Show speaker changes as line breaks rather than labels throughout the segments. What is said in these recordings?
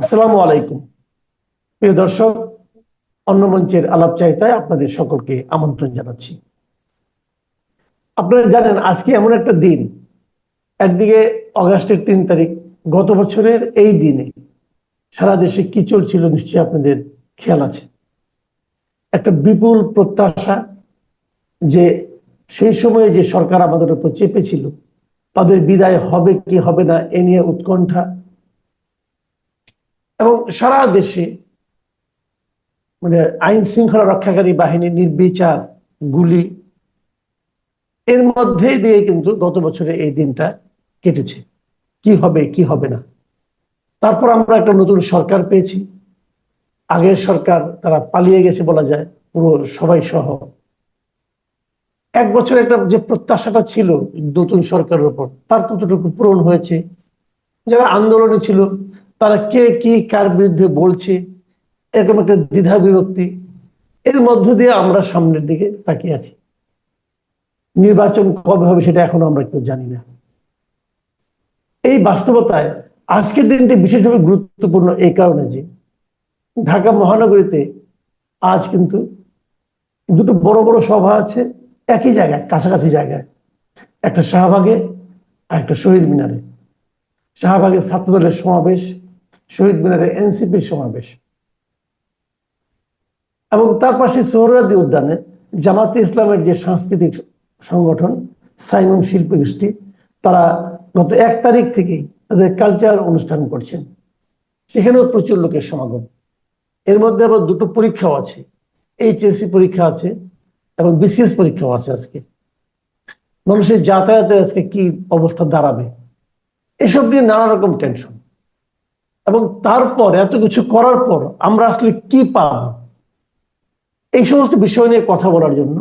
আসসালামু আলাইকুম। প্রিয় দর্শক, অন্য মঞ্চের আলাপ চাইতায় আপনাদের সকলকে আমন্ত্রণ জানাচ্ছি। আপনারা জানেন, আজকে এমন একটা দিন। একদিকে অগাস্টের তিন তারিখ, গত বছরের এই দিনে সারা দেশে কি চলছিল নিশ্চয়ই আপনাদের খেয়াল আছে। একটা বিপুল প্রত্যাশা যে সেই সময়ে যে সরকার আমাদের উপর চেপেছিল, তাদের বিদায় হবে কি হবে না, এ নিয়ে উৎকণ্ঠা এবং সারা দেশে মানে আইন শৃঙ্খলা রক্ষাকারী বাহিনী নির্বিচার গুলি, এর মধ্যে দিয়ে কিন্তু গত বছরে এই দিনটা কেটেছে। কি হবে কি হবে না? তারপর আমরা একটা নতুন সরকার পেয়েছি। আগের সরকার তারা পালিয়ে গেছে বলা যায়, পুরো সবাই সহ। এক বছর একটা যে প্রত্যাশাটা ছিল নতুন সরকারের উপর, তার কতটুকু পূরণ হয়েছে? যারা আন্দোলনে ছিল তারা কে, কি, কার বিরুদ্ধে বলছে, এরকম একটা দ্বিধা বিভক্তি। এর মধ্য দিয়ে আমরা সামনের দিকে তাকিয়ে আছি। নির্বাচন কবে হবে সেটা এখনও আমরা কেউ জানি না। এই বাস্তবতায় আজকের দিনটি বিশেষভাবে গুরুত্বপূর্ণ এই কারণে যে ঢাকা মহানগরীতে আজ কিন্তু দুটো বড় বড় সভা আছে, একই জায়গায়, কাছাকাছি জায়গায়। একটা শাহবাগে আর একটা শহীদ মিনারে। শাহবাগের ছাত্রদলের সমাবেশ শহীদ মিনারে এনসিপির সমাবেশ। এবং তার পাশে সোহরাদি উদ্যানে জামাতে ইসলামের যে সাংস্কৃতিক সংগঠন, সাইমন শিল্প গোষ্ঠী, তারা গত এক তারিখ থেকেই তাদের কালচার অনুষ্ঠান করছেন। সেখানেও প্রচুর লোকের সমাগম। এর মধ্যে আবার দুটো পরীক্ষাও আছে। এইচএসসি পরীক্ষা আছে এবং বিসিএস পরীক্ষাও আছে আজকে। মানুষের যাতায়াতের আজকে কি অবস্থা দাঁড়াবে? এসব নিয়ে নানা রকম টেনশন এবং তারপর এত কিছু করার পর আমরা আসলে কি পাব? এই সমস্ত বিষয় নিয়ে কথা বলার জন্য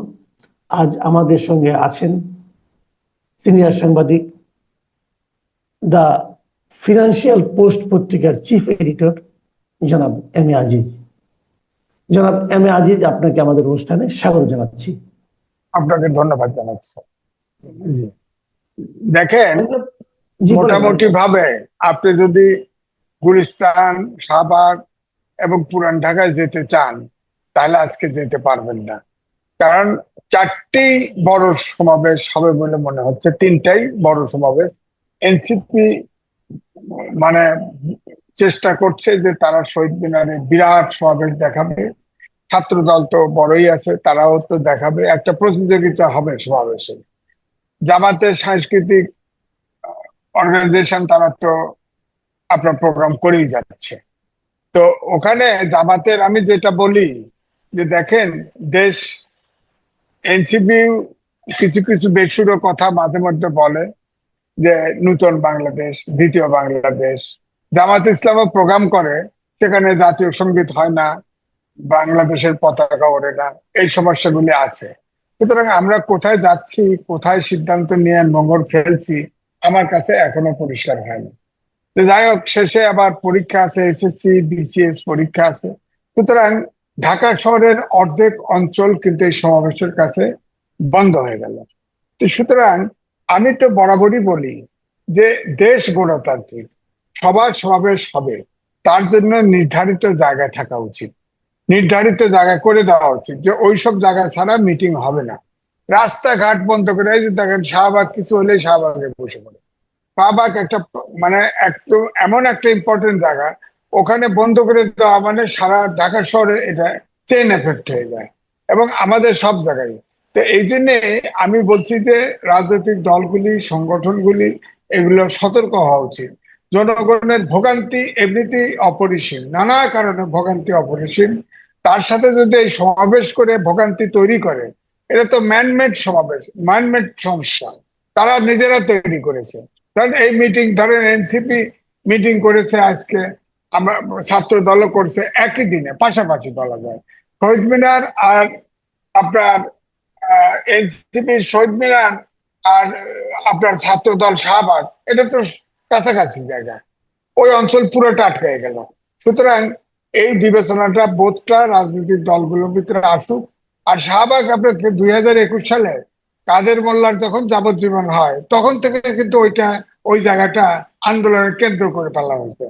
আজ আমাদের সঙ্গে আছেন সিনিয়র সাংবাদিক দ্য ফিনান্সিয়াল পোস্ট পত্রিকার চিফ এডিটর জনাব এম এ আজিজ। জনাব এম এ আজিজ আপনাকে আমাদের অনুষ্ঠানে স্বাগত জানাচ্ছি।
আপনাকে ধন্যবাদ জানাচ্ছি দেখেন মোটামুটি ভাবে আপনি যদি গুলিস্তান, শাহবাগ এবং পুরান ঢাকায় যেতে চান, তাহলে আজকে যেতে পারবেন না। কারণ চারটি বড় সমাবেশ হবে বলে মনে হচ্ছে, তিনটাই বড় সমাবেশ। এনসিপি মানে চেষ্টা করছে যে তারা শহীদ মিনারে বিরাট সমাবেশ দেখাবে। ছাত্র দল তো বড়ই আছে, তারাও তো দেখাবে। একটা প্রতিযোগিতা হবে সমাবেশে। জামাতের সাংস্কৃতিক অর্গানাইজেশন তারা তো আপনার প্রোগ্রাম করেই যাচ্ছে। তো ওখানে জামাতের, আমি যেটা বলি যে দেখেন, দেশ, এনসিপি কিছু কিছু বেসুরো কথা মাঝে মধ্যে বলে যে, নূতন বাংলাদেশ, দ্বিতীয় বাংলাদেশ। জামাত ইসলামও প্রোগ্রাম করে, সেখানে জাতীয় সংগীত হয় না, বাংলাদেশের পতাকা ওড়ে না, এই সমস্যাগুলি আছে। সুতরাং আমরা কোথায় যাচ্ছি, কোথায় সিদ্ধান্ত নিয়ে নোংর ফেলছি, আমার কাছে এখনও পরিষ্কার হয়নি। যাই হোক, শেষে আবার পরীক্ষা আছে এসএসসি বিসিএস পরীক্ষা আছে। সুতরাং ঢাকা শহরের অর্ধেক অঞ্চল কিন্তু এই সমাবেশের কাছে বন্ধ হয়ে গেল। তো সুতরাং আমি তো বরাবরই বলি যে দেশ গণতান্ত্রিক, সবার সমাবেশ হবে, তার জন্য নির্ধারিত জায়গায় থাকা উচিত। নির্ধারিত জায়গায় করে দেওয়া উচিত যে ওইসব জায়গা ছাড়া মিটিং হবে না। রাস্তাঘাট বন্ধ করে দেখেন শাহবাগ, কিছু হলে শাহবাগে বসে পড়ে। শাহবাগ একটা মানে একদম এমন একটা ইম্পর্টেন্ট জায়গা। ওখানে বন্ধ করে দেওয়া মানে সারা ঢাকা শহরে এটা চেন এফেক্ট হয়ে যায়। এবং আমাদের সব জায়গায়। তো এই জন্যে আমি বলছি যে, রাজনৈতিক দলগুলি, সংগঠনগুলি এগুলো সতর্ক হওয়া উচিত। জনগণের ভোগান্তি এমনিতেই অপরিসীম। নানা কারণে ভোগান্তি অপরিসীম। তার সাথে যদি এই সমাবেশ করে ভোগান্তি তৈরি করে, এটা তো ম্যানমেড সমাবেশ ম্যানমেড সমস্যা। তারা নিজেরা তৈরি করেছে। কারণ এই মিটিং ধরেন এনসিপি মিটিং করেছে আজকে, আমরা ছাত্র দলও করছে, একই দিনে পাশাপাশি বলা যায়। শহীদ মিনার আর আপনার এনসিপি শহীদ মিনার আর, আপনার ছাত্র দল শাহবাগ, এটা তো কাছাকাছি জায়গা। ওই অঞ্চল পুরোটা আটকে গেল। সুতরাং এই বিবেচনাটা বোধটা রাজনৈতিক দলগুলোর ভিতরে আসুক। আর শাহবাগ আপনার দুই হাজার একুশ সালে কাদের মোল্লার যখন যাবজ্জীবন হয়, তখন থেকে কিন্তু ওইটা, ওই জায়গাটা আন্দোলনের কেন্দ্র করে ফেলা হয়েছে।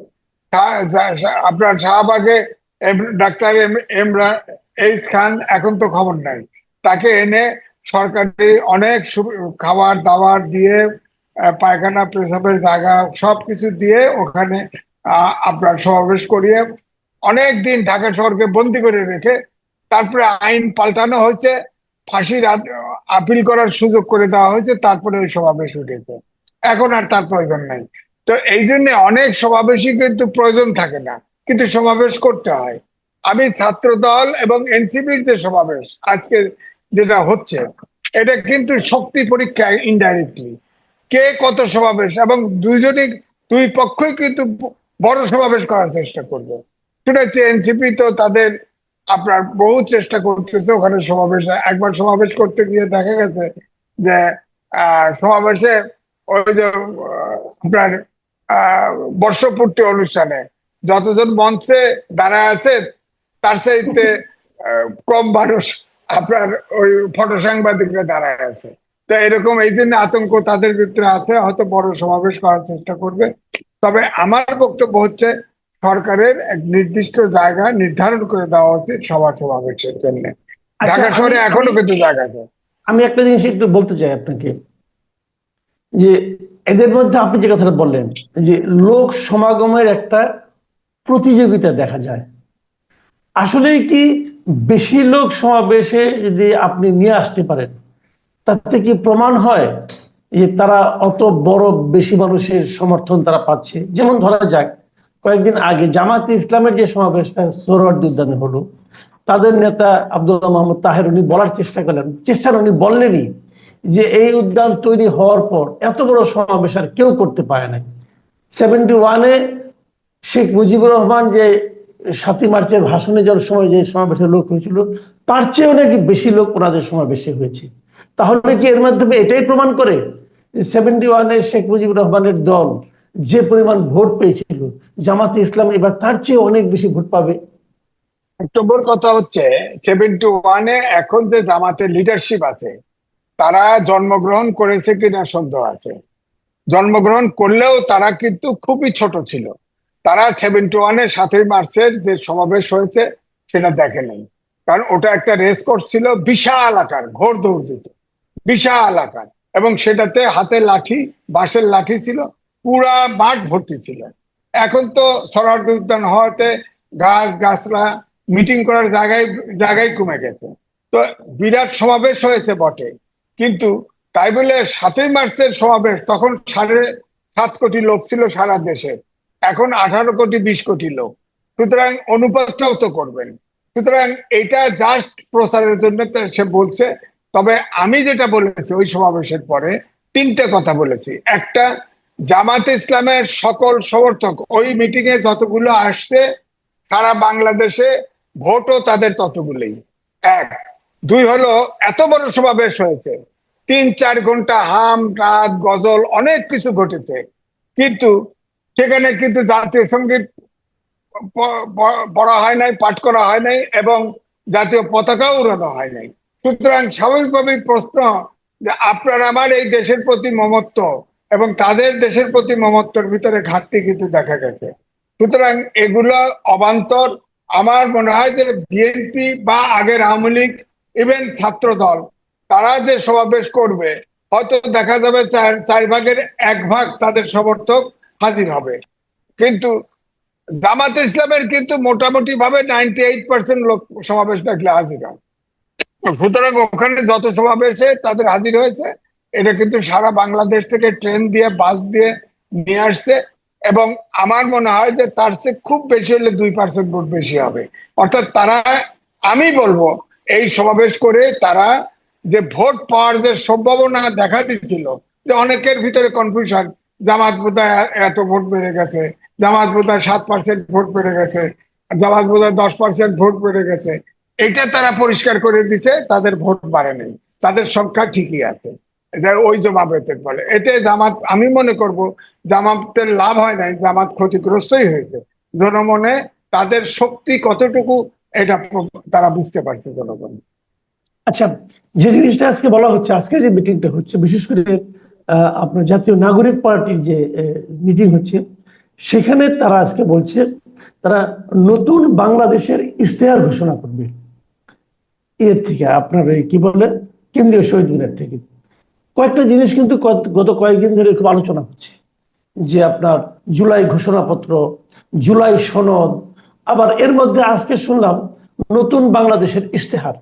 আপনার শাহবাগে ডাক্তার এম- এমরা- এইস খান এখন তো খবর নাই। তাকে এনে সরকারি অনেক খাবার দাবার দিয়ে পায়খানা, পেশাবের জায়গা সবকিছু দিয়ে ওখানে আপনার সমাবেশ করিয়ে অনেক দিন ঢাকা শহরকে বন্দি করে রেখে তারপরে আইন পাল্টানো হয়েছে। ফাঁসির আপিল করার সুযোগ করে দেওয়া হয়েছে, তারপরে ওই সমাবেশ উঠেছে। এখন আর তার প্রয়োজন নাই। তো এই জন্য অনেক সমাবেশই কিন্তু প্রয়োজন থাকে না, কিন্তু সমাবেশ করতে হয়। আমি ছাত্র দল এবং এনসিপির যে সমাবেশ আজকে যেটা হচ্ছে, এটা কিন্তু শক্তি পরীক্ষা ইনডাইরেক্টলি কে কত সমাবেশ এবং দুইজনই, দুই পক্ষই কিন্তু বড় সমাবেশ করার চেষ্টা করবে। শুনেছি এনসিপি তো তাদের আপনার বহু চেষ্টা করতেছে ওখানে সমাবেশ। একবার সমাবেশ করতে গিয়ে দেখা গেছে যে সমাবেশে ওই যে আপনার বর্ষপূর্তি অনুষ্ঠানে যতজন মঞ্চে দাঁড়ায় আছে, তার চাইতে কম মানুষ আপনার ওই ফটো সাংবাদিকরা দাঁড়ায় আছে। তো এরকম এই জন্য আতঙ্ক তাদের ভিতরে আছে, হয়তো বড় সমাবেশ করার চেষ্টা করবে। তবে আমার বক্তব্য হচ্ছে সরকারের এক নির্দিষ্ট জায়গা নির্ধারণ করে দেওয়া উচিত সভা সমাবেশের জন্য।
আচ্ছা,
ঢাকা শহরে
এখনও
কিন্তু জায়গা আছে।
আমি একটা জিনিস একটু বলতে চাই আপনাকে যে এদের মধ্যে আপনি যে কথাটা বললেন যে লোক সমাগমের একটা প্রতিযোগিতা দেখা যায়। আসলে কি বেশি লোক সমাবেশে যদি আপনি নিয়ে আসতে পারেন তাতে কি প্রমাণ হয় যে তারা অত বড় বেশি মানুষের সমর্থন তারা পাচ্ছে? যেমন ধরা যাক কয়েকদিন আগে জামাত ইসলামের যে সমাবেশটা সোহরাওয়ার্দী উদ্যানে হলো, তাদের নেতা আব্দুল্লাহ মোহাম্মদ তাহের উনি বলার চেষ্টা করলেন। চেষ্টা উনি বললেনই যে এই উদ্যান তৈরি হওয়ার পর এত বড় সমাবেশ আর কেউ করতে পারে নাই। সেভেন্টি ওয়ানে শেখ মুজিবুর রহমান যে সাতই মার্চের ভাষণে যাওয়ার সময় যে সমাবেশের লোক হয়েছিল, তার চেয়েও নাকি বেশি লোক ওনাদের সমাবেশে হয়েছে। তাহলে কি এর মাধ্যমে এটাই প্রমাণ করে সেভেন্টি ওয়ানে শেখ মুজিবুর রহমানের দল যে পরিমাণ ভোট পেয়েছিল, জামাতে ইসলাম এবার তার চেয়ে অনেক বেশি ভোট পাবে।
অক্টোবর কথা হচ্ছে, সেভেন্টি ওয়ানে এখন যে জামাতের লিডারশিপ আছে, তারা জন্মগ্রহণ করেছে কিনা সন্দেহ আছে। জন্মগ্রহণ করলেও তারা কিন্তু খুবই ছোট ছিল। তারা সেভেন্টি ওয়ানের সাতই মার্চের যে সমাবেশ হয়েছে, সেটা দেখে নেই। কারণ ওটা একটা রেস কোর্স ছিল, বিশাল আকার, ঘোর দৌড় দিত। বিশাল আকার। এবং সেটাতে হাতে লাঠি, বাঁশের লাঠি ছিল পুরা মাঠ ভর্তি ছিল। এখন তো সরার্দি উদ্যান হওয়াতে গাছ গাছলা মিটিং করার জায়গায় জায়গায় কমে গেছে। তো বিরাট সমাবেশ হয়েছে বটে। কিন্তু তাই বলে সাতই মার্চের সমাবেশ, তখন সাড়ে সাত কোটি লোক ছিল সারা দেশে। এখন আঠারো কোটি, বিশ কোটি লোক। সুতরাং অনুপাতটাও তো করবেন। সুতরাং এটা জাস্ট প্রচারের জন্য সে বলছে। তবে আমি যেটা বলেছি ওই সমাবেশের পরে তিনটে কথা বলেছি। একটা জামাত ইসলামের সকল সমর্থক ওই মিটিং এ যতগুলো আসছে, সারা বাংলাদেশে ভোটও তাদের ততগুলোই। এক। দুই হলো, এত বড় সমাবেশ হয়েছে। তিন, চার ঘণ্টা হাম, রাত, গজল, অনেক কিছু ঘটেছে। কিন্তু সেখানে কিন্তু জাতীয় সংগীত পড়া হয় নাই, পাঠ করা হয় নাই এবং জাতীয় পতাকাও উড়ানো হয় নাই। সুতরাং স্বাভাবিকভাবেই প্রশ্ন যে আপনার, আমার এই দেশের প্রতি মমত্ব এবং তাদের দেশের প্রতি মমত্বর ভিতরে ঘাটতি কিন্তু দেখা গেছে। সুতরাং এগুলো অবান্তর আমার মনে হয় যে বিএনপি বা আগের আওয়ামী লীগ ইভেন ছাত্র দল তারা যে সমাবেশ করবে, হয়তো দেখা যাবে চার চার ভাগের এক ভাগ তাদের সমর্থক হাজির হবে। কিন্তু জামাত ইসলামের কিন্তু মোটামুটি ভাবে নাইনটি এইট পার্সেন্ট লোক সমাবেশ দেখলে হাজির হয়। সুতরাং ওখানে যত সমাবেশে তাদের হাজির হয়েছে এটা কিন্তু সারা বাংলাদেশ থেকে ট্রেন দিয়ে, বাস দিয়ে নিয়ে আসছে এবং আমার মনে হয় যে তার চেয়ে খুব বেশি হলে দুই পার্সেন্ট ভোট বেশি হবে। অর্থাৎ তারা, আমি বলব, এই সমাবেশ করে তারা যে ভোট পাওয়ার যে সম্ভাবনা দেখা দিচ্ছিল, যে অনেকের ভিতরে কনফিউশন জামাত বোধহয় এত ভোট বেড়ে গেছে, জামাত বোধহয় সাত পার্সেন্ট ভোট বেড়ে গেছে, জামাত বোধহয় দশ পার্সেন্ট ভোট বেড়ে গেছে। এটা তারা পরিষ্কার করে দিছে, তাদের ভোট বাড়েনি। তাদের সংখ্যা ঠিকই আছে। এটা ওই জমাবেতের ফলে এতে জামাত, আমি মনে করব, জামাতের লাভ হয় নাই, জামাত ক্ষতিগ্রস্তই হয়েছে। জনমনে তাদের শক্তি কতটুকু, এটা তারা বুঝতে পারছে জনগণ।
আচ্ছা যে জিনিসটা আজকে বলা হচ্ছে, আজকে যে মিটিংটা হচ্ছে, বিশেষ করে আপনার জাতীয় নাগরিক পার্টির যে মিটিং হচ্ছে, সেখানে তারা আজকে বলছে, তারা নতুন বাংলাদেশের ইশতেহার ঘোষণা করবে। এর থেকে আপনার কি বলে, কেন্দ্রীয় শহীদ মিনার থেকে। কয়েকটা জিনিস কিন্তু গত কয়েকদিন ধরে খুব আলোচনা হচ্ছে। যে আপনার জুলাই ঘোষণাপত্র, জুলাই সনদ, আবার এর মধ্যে আজকে শুনলাম নতুন বাংলাদেশের ইশতেহার।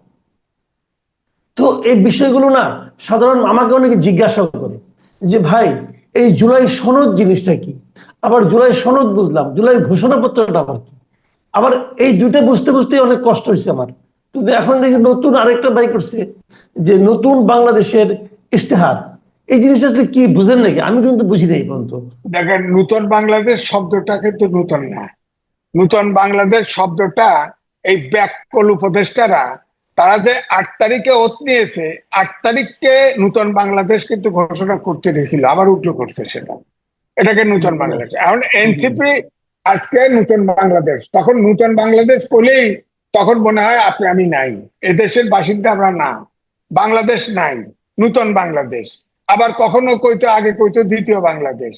তো এই বিষয়গুলো না সাধারণ আমাকে অনেকে জিজ্ঞাসা করে যে ভাই, এই জুলাই সনদ জিনিসটা কি? আবার জুলাই সনদ বুঝলাম, জুলাই ঘোষণাপত্রটা আবার কি? আবার এই দুইটা বুঝতে বুঝতে অনেক কষ্ট হয়েছে আমার। কিন্তু এখন দেখি নতুন আরেকটা বাই করছে যে নতুন বাংলাদেশের ইশতেহার। এই জিনিসটা আসলে কি বুঝেন নাকি? আমি কিন্তু বুঝি নাই পর্যন্ত।
দেখেন, নূতন বাংলাদেশ শব্দটা কিন্তু নূতন না। নূতন বাংলাদেশ শব্দটা এই ব্যাককল উপদেষ্টারা, তারা যে আট তারিখে ওত নিয়েছে, আট তারিখকে নূতন বাংলাদেশ কিন্তু ঘোষণা করতে রেখেছিল আবার উল্টো করছে সেটা। এটাকে নূতন বাংলাদেশ। এখন এনসিপি আজকে নূতন বাংলাদেশ। তখন নূতন বাংলাদেশ বলেই তখন মনে হয় আপনি, আমি নাই। এদেশের বাসিন্দা আমরা না। বাংলাদেশ নাই। নূতন বাংলাদেশ। আবার কখনো কইতো, আগে কইতো দ্বিতীয় বাংলাদেশ।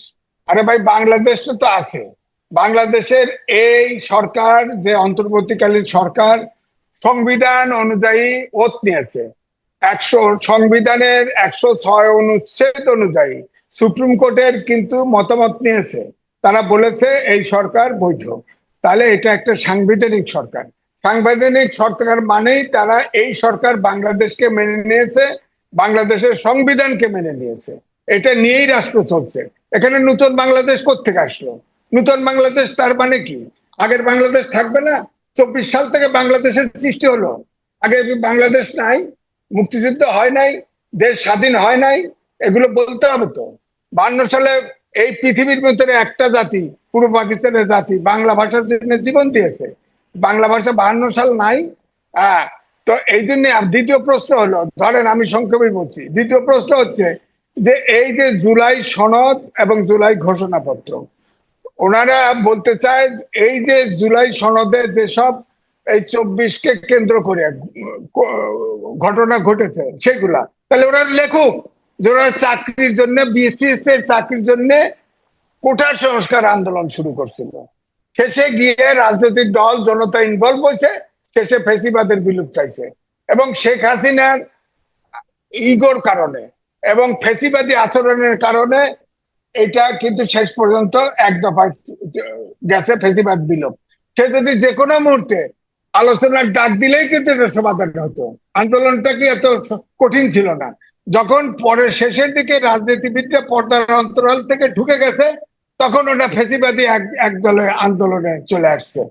আরে ভাই বাংলাদেশটা তো আছে। বাংলাদেশের এই সরকার, যে অন্তর্বর্তীকালীন সরকার, সংবিধান অনুযায়ী ওত নিয়েছে। একশো সংবিধানের একশো ছয় অনুচ্ছেদ অনুযায়ী সুপ্রিম কোর্টের কিন্তু মতামত নিয়েছে। তারা বলেছে এই সরকার বৈধ। তাহলে এটা একটা সাংবিধানিক সরকার। সাংবিধানিক সরকার মানেই তারা এই সরকার বাংলাদেশকে মেনে নিয়েছে। বাংলাদেশের সংবিধানকে মেনে নিয়েছে। এটা নিয়েই রাষ্ট্র চলছে। এখানে নতুন বাংলাদেশ কোথেকে আসলো? নতুন বাংলাদেশ তার মানে কি? আগের বাংলাদেশ থাকবে না? চব্বিশ সাল থেকে বাংলাদেশের সৃষ্টি হলো। আগে বাংলাদেশ নাই, মুক্তিযুদ্ধ হয় নাই, দেশ স্বাধীন হয় নাই, এগুলো বলতে হবে তো। বান্ন সালে এই পৃথিবীর ভিতরে একটা জাতি, পূর্ব পাকিস্তানের জাতি, বাংলা ভাষার জন্য জীবন দিয়েছে। বাংলা ভাষা বাহান্ন সাল নাই হ্যাঁ তো এই জন্য দ্বিতীয় প্রশ্ন হলো, ধরেন আমি সংক্ষেপে বলছি, দ্বিতীয় প্রশ্ন হচ্ছে যে এই যে জুলাই সনদ এবং জুলাই ঘোষণাপত্র, ওনারা বলতে চায় এই যে জুলাই সনদে যেসব এই চব্বিশকে কেন্দ্র করে ঘটনা ঘটেছে সেগুলা, তাহলে ওরা লেখুক যে ওরা চাকরির জন্য বিসিএস এর চাকরির জন্য কোটা সংস্কার আন্দোলন শুরু করছিল। শেষে গিয়ে রাজনৈতিক দল, জনতা ইনভলভ হয়েছে শেষে ফেসিবাদের বিলুপ্ত চাইছে এবং শেখ হাসিনার ইগোর কারণে এবং ফেসিবাদী আচরণের কারণে এটা কিন্তু শেষ পর্যন্ত এক দফায় গেছে ফেসিবাদ বিলোপ। সে যদি যে কোনো মুহূর্তে আলোচনার ডাক দিলেই কিন্তু এটা সমাধান হতো। আন্দোলনটা কি এত কঠিন ছিল না। যখন পরে শেষের দিকে রাজনীতিবিদরা পর্দার অন্তরাল থেকে ঢুকে গেছে, তখন ওটা ফেসিবাদী এক এক দলে আন্দোলনে চলে আসছে।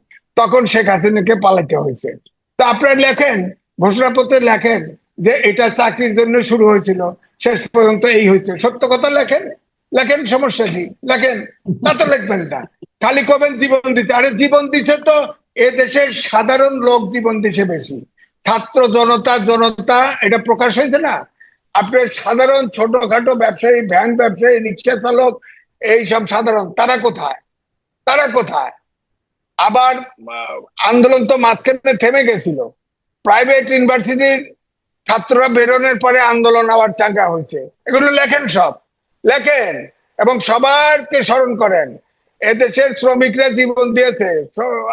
তখন শেখ হাসিনাকে পালাতে হয়েছে। তো আপনারা লেখেন, ঘোষণাপত্রে লেখেন যে এটা চাকরির জন্য শুরু হয়েছিল, শেষ পর্যন্ত এই হয়েছে। সত্য কথা লেখেন? লেখেন সমস্যা কি? লেখেন, তা তো লিখবেন না। খালি কবেন জীবন দিচ্ছে আরে জীবন দিচ্ছে তো এ দেশের সাধারণ লোক জীবন দিচ্ছে বেশি। ছাত্র জনতা জনতা, এটা প্রকাশ হয়েছে না? আপনার সাধারণ ছোটখাটো ব্যবসায়ী, ভ্যান ব্যবসায়ী, রিক্সা চালক এই সব সাধারণ, তারা কোথায়? তারা কোথায়? আবার আন্দোলন তো মাঝখানে থেমে গেছিল। প্রাইভেট ইউনিভার্সিটির ছাত্ররা বেরোনোর পরে আন্দোলন আবার চাঙ্গা হয়েছে। এগুলো লেখেন সব। লেখেন এবং সবারকে স্মরণ করেন। এদেশের শ্রমিকরা জীবন দিয়েছে।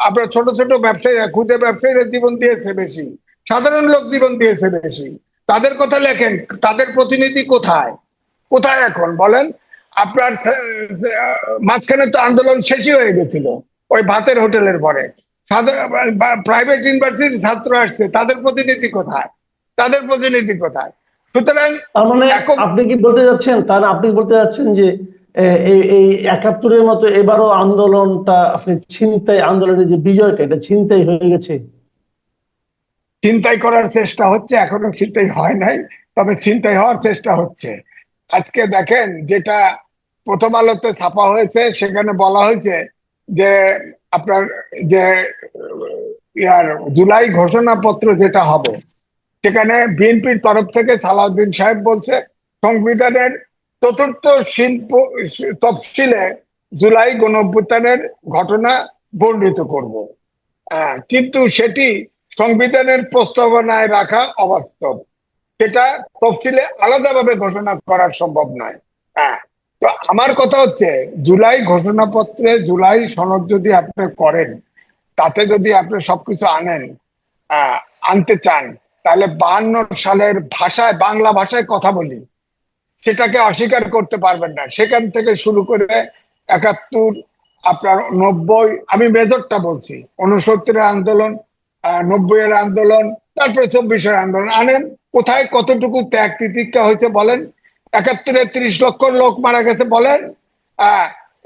আপনার ছোট ছোট ব্যবসায়ীরা, ক্ষুদে ব্যবসায়ীরা জীবন দিয়েছে বেশি। সাধারণ লোক জীবন দিয়েছে বেশি। তাদের কথা লেখেন, তাদের প্রতিনিধি কোথায়? কোথায় এখন? বলেন, আপনার মাঝখানে তো আন্দোলন শেষই হয়ে গেছিল। ওই ভাতের হোটেলের পরে। প্রাইভেট ইউনিভার্সিটির ছাত্র আসছে তাদের প্রতিনিধি কোথায়? তাদের প্রতিনিধি কোথায়? সুতরাং
তার মানে আপনি কি বলতে যাচ্ছেন তার আপনি বলতে যাচ্ছেন যে এই একাত্তরের মতো এবারও আন্দোলনটা আপনি ছিনতাই আন্দোলনের যে বিজয়টা এটা ছিনতাই হয়ে গেছে?
চিন্তাই করার চেষ্টা হচ্ছে এখনও ছিনতাই হয় নাই তবে চিন্তাই হওয়ার চেষ্টা হচ্ছে। আজকে দেখেন যেটা প্রথম আলোতে ছাপা হয়েছে সেখানে বলা হয়েছে যে আপনার যে, ইয়ার জুলাই ঘোষণাপত্র যেটা হবে, সেখানে বিএনপির তরফ থেকে সালাউদ্দিন সাহেব বলছে, সংবিধানের চতুর্থ শিল্প, তফসিলে জুলাই গণঅভ্যুত্থানের ঘটনা বর্ণিত করব। কিন্তু সেটি সংবিধানের প্রস্তাবনায় রাখা অবাস্তব। সেটা তফসিলে আলাদাভাবে ঘোষণা করা সম্ভব নয়। হ্যাঁ আমার কথা হচ্ছে জুলাই ঘোষণাপত্রে জুলাই সনদ যদি আপনি করেন তাতে যদি আপনি সবকিছু আনেন আনতে চান তাহলে বাহান্ন সালের ভাষায় বাংলা ভাষায় কথা বলি। সেটাকে অস্বীকার করতে পারবেন না। সেখান থেকে শুরু করে একাত্তর আপনার নব্বই আমি মেজরটা বলছি উনসত্তরের আন্দোলন আহ, নব্বইয়ের আন্দোলন তারপরে চব্বিশের আন্দোলন। আনেন কোথায় কতটুকু ত্যাগ তিতিক্ষা হয়েছে বলেন? একাত্তরে ত্রিশ লক্ষ লোক মারা গেছে বলেন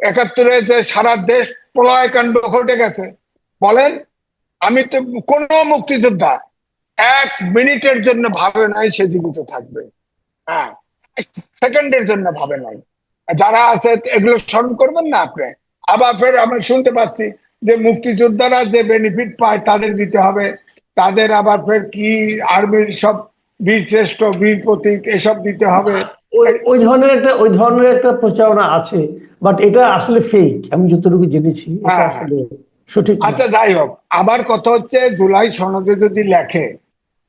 একাত্তরে যে সারা দেশ প্রলয়কাণ্ড ঘটে গেছে, বলেন, আমি তো কোন মুক্তিযোদ্ধা এক মিনিটের জন্য ভাবে নাই সে জীবিত থাকবে হ্যাঁ সেকেন্ডের জন্য ভাবে নাই। যারা আছে এগুলো স্মরণ করবেন না আপনি? আবার ফের আমরা শুনতে পাচ্ছি যে মুক্তিযোদ্ধারা যে বেনিফিট পায় তাদের দিতে হবে, তাদের আবার ফের কি আর্মির সব বীর শ্রেষ্ঠ, বীর প্রতীক এসব দিতে হবে
ওই ধরনের একটা ওই ধরনের একটা প্রচারণা আছে বাট এটা আসলে ফেক আমি যতটুকু জেনেছি এটা
হ্যাঁ,
আসলে সঠিক
আচ্ছা যাই হোক আবার কথা হচ্ছে জুলাই সনদে যদি লেখে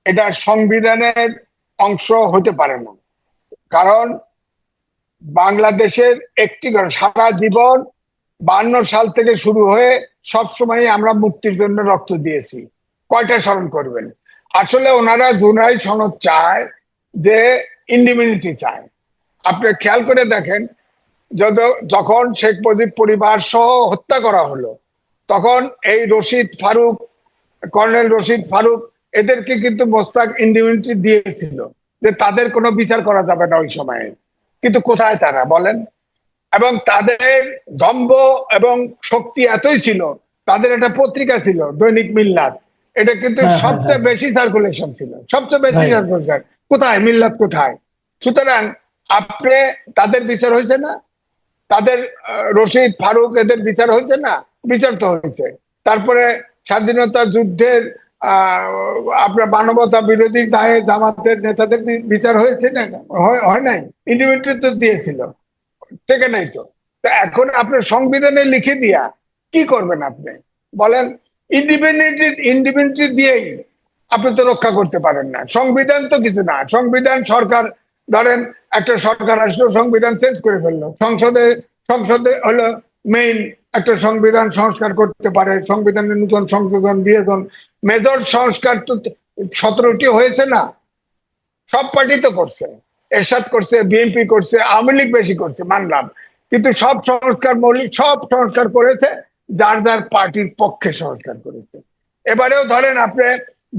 এটা সংবিধানের অংশ হতে পারে না। কারণ বাংলাদেশের একটি সারা জীবন বান্ন সাল থেকে শুরু হয়ে সব সময় আমরা মুক্তির জন্য রক্ত দিয়েছি। কয়টা স্মরণ করবেন? আসলে ওনারা জুলাই সনদ চায় যে ইন্ডিমিউনিটি চায়। আপনি খেয়াল করে দেখেন যদ- যখন শেখ মুজিব পরিবার সহ হত্যা করা হলো তখন এই রশিদ ফারুক কর্নেল রশিদ ফারুক এদেরকে কিন্তু মোস্তাক ইন্ডিমিউনিটি দিয়েছিল যে তাদের কোনো বিচার করা যাবে না ওই সময়ে। কিন্তু কোথায় তারা বলেন? এবং তাদের দম্ভ এবং শক্তি এতই ছিল তাদের একটা পত্রিকা ছিল দৈনিক মিল্লাত। এটা কিন্তু
হ্যাঁ, হ্যাঁ,
সবচেয়ে
হ্যাঁ।
বেশি সার্কুলেশন ছিল সবচেয়ে বেশি সার্কুলেশন কোথায়? মিল্লাত কোথায়? সুতরাং আপনি তাদের বিচার হয়েছে না? তাদের রশিদ ফারুক এদের বিচার হয়েছে না? বিচার তো হয়েছে। তারপরে স্বাধীনতা যুদ্ধের আপনার মানবতা বিরোধী দায়ে জামাতের নেতাদের বিচার হয়েছে না? হয়- নাই? ইন্ডিভিজুয়াল তো দিয়েছিল। থেকে নাই তো। তা এখন আপনার সংবিধানে লিখে দিয়া কি করবেন আপনি? বলেন ইন্ডিপেন্ডেন্ট ইন্ডিপেন্ডেন্ট দিয়েই আপনি তো রক্ষা করতে পারেন না। সংবিধান তো কিছু না। সংবিধান সরকার ধরেন একটা সরকার আসলো, সংবিধান চেঞ্জ করে ফেলল। সংসদে সংসদে হলো মেইন একটা সংবিধান সংস্কার করতে পারে, সংবিধানের নতুন সংশোধন বিয়োজন। মেজর সংস্কার তো সতেরোটি হয়েছে না? সব পার্টি তো করছে। এরশাদ করছে বিএনপি করছে, আওয়ামী লীগ বেশি করছে, মানলাম। কিন্তু সব সংস্কার মৌলিক, সব সংস্কার করেছে, যার যার পার্টির পক্ষে সংস্কার করেছে। এবারেও ধরেন আপনি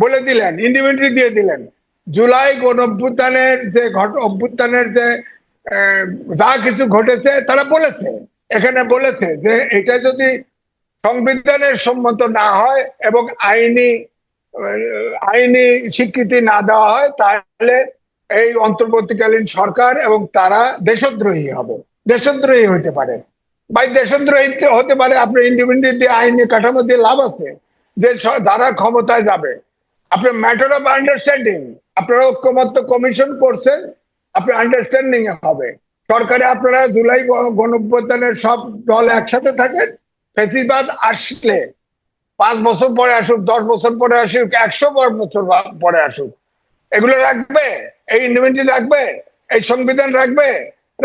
বলে দিলেন ইন্ডিপেন্ডেন্ট দিয়ে দিলেন। জুলাই গণ অভ্যুত্থানের যে ঘট অভ্যুত্থানের যে যা কিছু ঘটেছে, তারা বলেছে। এখানে বলেছে যে এটা যদি সংবিধানের সম্মত না হয় এবং আইনি আইনি স্বীকৃতি না দেওয়া হয়, তাহলে এই অন্তর্বর্তীকালীন সরকার এবং তারা দেশদ্রোহী হবে। দেশদ্রোহী হতে পারে। ভাই, দেশদ্রোহী হতে পারে আপনার ইন্ডিপেন্ডেন্ট দিয়ে আইনি কাঠামো দিয়ে লাভ আছে। যে যারা ক্ষমতায় যাবে। আপনার ম্যাটার অফ আন্ডারস্ট্যান্ডিং আপনারা ঐক্যমত্য কমিশন করছেন, আপনার আন্ডারস্ট্যান্ডিং হবে। সরকারে আপনারা জুলাই গণঅভ্যুত্থানের সব দল একসাথে থাকেন, ফেসিবাদ আসলে পাঁচ বছর পরে আসুক, দশ বছর পরে আসুক, একশো বছর পরে আসুক। এগুলো রাখবে, এই ইন্ডিপেন্ডেন্ট রাখবে, এই সংবিধান রাখবে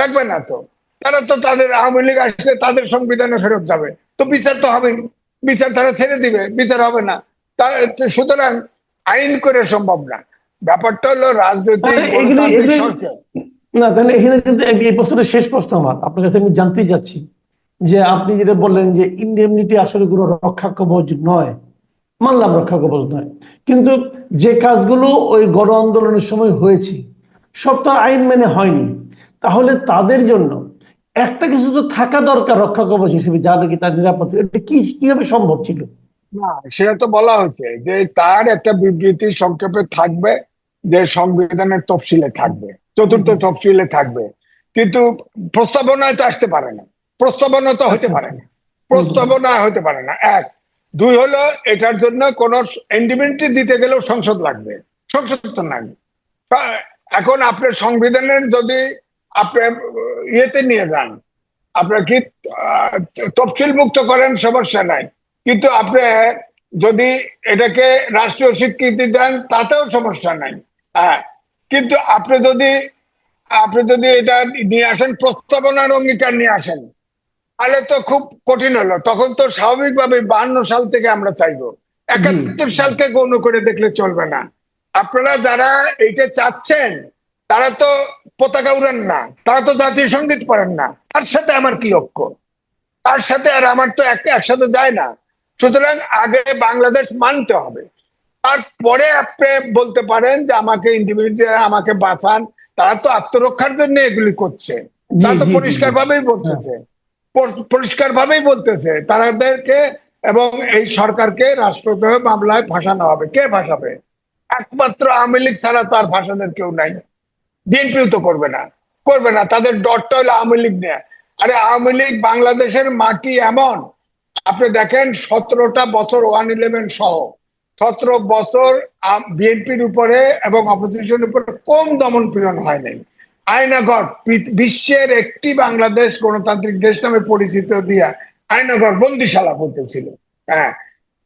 রাখবে না তো। তারা তো তাদের আওয়ামী লীগ আসলে তাদের সংবিধানে ফেরত যাবে। তো বিচার তো হবেই। বিচার তারা ছেড়ে দিবে, বিচার হবে না। সুতরাং আইন করে সম্ভব না। ব্যাপারটা হলো রাজনৈতিক
না তাহলে এখানে কিন্তু এই- প্রশ্নটা শেষ প্রশ্ন আমার। আপনার কাছে আমি জানতে যাচ্ছি যে আপনি যেটা বললেন যে ইন্ডেমনিটি আসলে কোনো রক্ষা কবচ নয়। মানলাম রক্ষা কবচ নয়। কিন্তু যে কাজগুলো ওই গণ আন্দোলনের সময় হয়েছে সব তো আইন মেনে হয়নি। তাহলে তাদের জন্য একটা কিছু তো থাকা দরকার রক্ষা কবচ হিসেবে যা নাকি তার নিরাপত্তা। এটা কি কীভাবে সম্ভব ছিল?
না সেটা তো বলা হয়েছে যে তার একটা বিবৃতি সংক্ষেপে থাকবে যে সংবিধানের তফসিলে থাকবে চতুর্থ তফসিলে থাকবে। কিন্তু প্রস্তাবনায় তো আসতে পারে না। প্রস্তাবনা তো হতে পারে না। প্রস্তাবনা হতে পারে না। এক দুই হলো এটার জন্য কোন ইন্ডিপেন্ডেন্ট দিতে গেলেও সংসদ লাগবে সংসদ তো নাই। এখন আপনার সংবিধানের যদি আপনার ইয়েতে নিয়ে যান আপনার কি তফসিল মুক্ত করেন সমস্যা নাই কিন্তু আপনি যদি এটাকে রাষ্ট্রীয় স্বীকৃতি দেন তাতেও সমস্যা নাই। হ্যাঁ কিন্তু আপনি যদি আপনি যদি এটা নিয়ে আসেন প্রস্তাবনার অঙ্গীকার নিয়ে আসেন তাহলে তো খুব কঠিন হলো। তখন তো স্বাভাবিকভাবে বান্ন সাল থেকে আমরা চাইব। একাত্তর সালকে গৌণ করে দেখলে চলবে না। আপনারা যারা এইটা চাচ্ছেন তারা তো পতাকা উড়ান না তারা তো জাতীয় সংগীত পড়েন না। তার সাথে আমার কি ঐক্য? তার সাথে আর আমার তো এক একসাথে যায় না। সুতরাং আগে বাংলাদেশ মানতে হবে। তারপরে আপনি বলতে পারেন যে আমাকে ইন্ডিভিজুয়াল আমাকে বাঁচান। তারা তো আত্মরক্ষার জন্য এগুলি করছে। তো
জি।
পরিষ্কার ভাবেই বলতেছে। পরিষ্কার ভাবেই বলতেছে। তাদেরকে এবং এই সরকারকে রাষ্ট্রদ্রোহ মামলায় ফাঁসানো হবে। কে ফাঁসাবে? একমাত্র আওয়ামী লীগ ছাড়া তার ফাঁসানোর কেউ নাই। বিএনপিও তো করবে না। করবে না। তাদের ডরটা হলো আওয়ামী লীগ নেয়। আরে আওয়ামী লীগ বাংলাদেশের মাটি এমন আপনি দেখেন সতেরোটা বছর ওয়ান ইলেভেন সহ। সতেরো বছর বিএনপির উপরে এবং অপোজিশনের উপরে কম দমন পীড়ন হয় নাই। আয়নাঘর বিশ্বের একটি বাংলাদেশ গণতান্ত্রিক দেশ নামে পরিচিত দিয়া আয়নাঘর বন্দিশালা করতেছিল। হ্যাঁ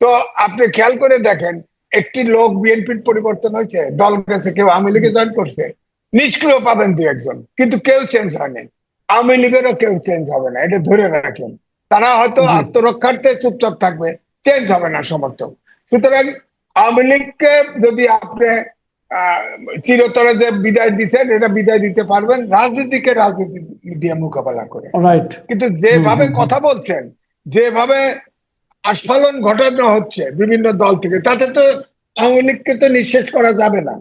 তো আপনি খেয়াল করে দেখেন, একটি লোক বিএনপির পরিবর্তন হয়েছে, দল গেছে, কেউ আওয়ামী লীগে জয়েন করছে। নিষ্ক্রিয় পাবেন দু একজন, কিন্তু কেউ চেঞ্জ হয়নি আওয়ামী লীগেরও কেউ চেঞ্জ হবে না, এটা ধরে রাখেন। তারা হয়তো আত্মরক্ষার্থে চুপচাপ থাকবে। চেঞ্জ হবে না সমর্থক। সুতরাং আওয়ামী লীগকে যদি আপনি চিরতরে যে বিদায় দিচ্ছেন এটা বিদায় দিতে পারবেন রাজনীতিকে রাজনীতি দিয়ে মোকাবেলা করে। কিন্তু যেভাবে। কথা বলছেন যেভাবে আস্ফালন ঘটানো হচ্ছে বিভিন্ন দল থেকে তাতে তো আওয়ামী লীগকে তো নিঃশেষ করা যাবে না।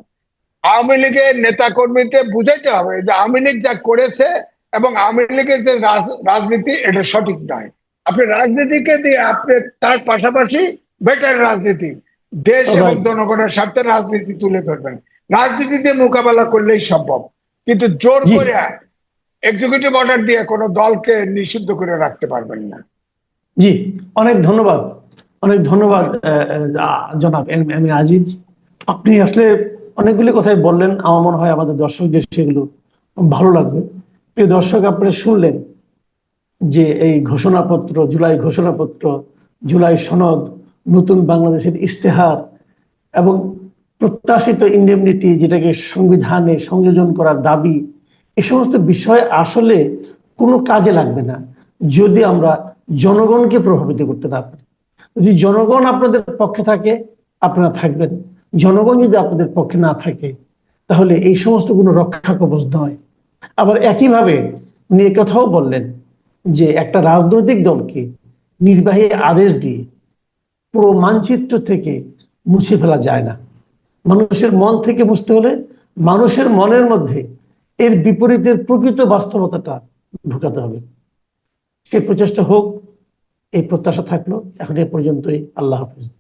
আওয়ামী লীগের নেতা কর্মীকে বুঝাইতে হবে যে আওয়ামী লীগ যা করেছে এবং আওয়ামী লীগের যে রাজ- রাজনীতি এটা সঠিক নয়। আপনি রাজনীতিকে দিয়ে আপনি তার পাশাপাশি বেটার রাজনীতি। দেশ এবং জনগণের স্বার্থে রাজনীতি তুলে ধরবেন। রাজনীতি দিয়ে মোকাবেলা করলেই সম্ভব। কিন্তু জোর। করে এক্সিকিউটিভ অর্ডার দিয়ে কোনো দলকে নিষিদ্ধ করে রাখতে পারবেন না।
জি অনেক ধন্যবাদ। অনেক ধন্যবাদ জনাব এম এম এ আজিজ। আপনি আসলে অনেকগুলি কথাই বললেন। আমার মনে হয় আমাদের দর্শকদের সেগুলো ভালো লাগবে। প্রিয় দর্শক আপনি শুনলেন যে এই ঘোষণাপত্র, জুলাই ঘোষণাপত্র, জুলাই সনদ, নতুন বাংলাদেশের ইশতেহার এবং প্রত্যাশিত ইন্ডেমনিটি যেটাকে সংবিধানে সংযোজন করার দাবি, এ সমস্ত বিষয় আসলে কোনো কাজে লাগবে না যদি আমরা জনগণকে প্রভাবিত করতে না পারি। যদি জনগণ আপনাদের পক্ষে থাকে, আপনারা থাকবেন। জনগণ যদি আপনাদের পক্ষে না থাকে, তাহলে এই সমস্ত কোনো রক্ষা কবচ নয়। আবার একইভাবে উনি কথাও বললেন যে একটা রাজনৈতিক দলকে নির্বাহী আদেশ দিয়ে পুরো মানচিত্র থেকে মুছে ফেলা যায় না। মানুষের মন থেকে বুঝতে হলে মানুষের মনের মধ্যে এর বিপরীতের প্রকৃত বাস্তবতাটা ঢুকাতে হবে। সে প্রচেষ্টা হোক, এই প্রত্যাশা থাকল। এখন এ পর্যন্তই। আল্লাহ হাফিজ।